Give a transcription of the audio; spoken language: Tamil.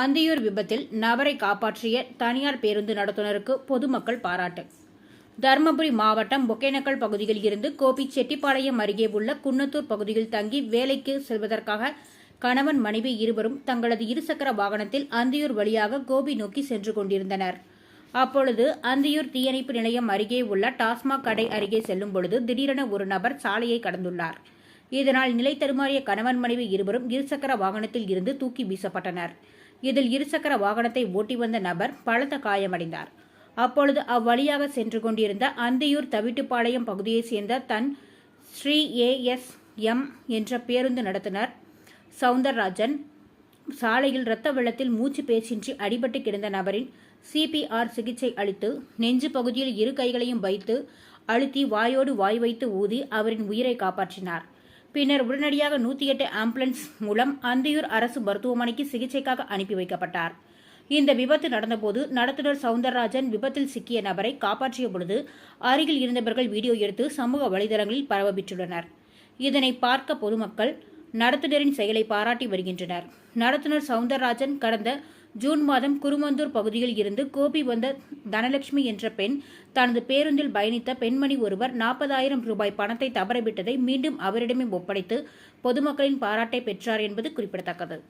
அந்தியூர் விபத்தில் நபரை காப்பாற்றிய தனியார் பேருந்து நடத்துனருக்கு பொதுமக்கள் பாராட்டு. தருமபுரி மாவட்டம் ஒகேனக்கல் பகுதியில் இருந்து கோபி செட்டிப்பாளையம் அருகே உள்ள குன்னத்தூர் பகுதியில் தங்கி வேலைக்கு செல்வதற்காக கணவன் மனைவி இருவரும் தங்களது இருசக்கர வாகனத்தில் அந்தியூர் வழியாக கோபி நோக்கி சென்று கொண்டிருந்தனர். அப்பொழுது அந்தியூர் தீயணைப்பு நிலையம் அருகே உள்ள டாஸ்மாக் கடை அருகே செல்லும் பொழுது திடீரென ஒரு நபர் சாலையை கடந்துள்ளார். இதனால் நிலை தருமாறிய கணவன் மனைவி இருவரும் இருசக்கர வாகனத்தில் இருந்து தூக்கி வீசப்பட்டனர். இதில் இருசக்கர வாகனத்தை ஓட்டி வந்த நபர் பலத்த காயமடைந்தார். அப்பொழுது அவ்வழியாக சென்று கொண்டிருந்த அந்தியூர் தவிட்டுப்பாளையம் பகுதியைச் சேர்ந்த தன் ஸ்ரீ ஏஎஸ் எம் என்ற பேருந்து நடத்துனர் சவுந்தரராஜன். சாலையில் இரத்த வெள்ளத்தில் மூச்சு பேச்சின்றி அடிபட்டு கிடந்த நபரின் சிபிஆர் சிகிச்சை அளித்து நெஞ்சு பகுதியில் இரு கைகளையும் வைத்து அழுத்தி வாயோடு வாய் வைத்து ஊதி அவரின் உயிரை காப்பாற்றினார். பின்னர் உடனடியாக நூற்றி எட்டு ஆம்புலன்ஸ் மூலம் அந்தியூர் அரசு மருத்துவமனைக்கு சிகிச்சைக்காக அனுப்பி வைக்கப்பட்டார். இந்த விபத்து நடந்தபோது நடத்துனர் சவுந்தரராஜன் விபத்தில் சிக்கிய நபரை காப்பாற்றிய பொழுது அருகில் இருந்தவர்கள் வீடியோ எடுத்து சமூக வலைதளங்களில் பரவவிட்டுள்ளனர் இதனை பார்க்க பொதுமக்கள் நடத்துனரின் செயலை பாராட்டி வருகின்றனர். நடத்துனர் சவுந்தரராஜன் கடந்த ஜூன் மாதம் குருமந்தூர் பகுதியில் இருந்து கோபி வந்த தனலட்சுமி என்ற பெண் தனது பேருந்தில் பயணித்த பெண்மணி ஒருவர் நாற்பதாயிரம் ரூபாய் பணத்தை தவறவிட்டதை மீண்டும் அவரிடமே ஒப்படைத்து பொதுமக்களின் பாராட்டை பெற்றார் என்பது குறிப்பிடத்தக்கது.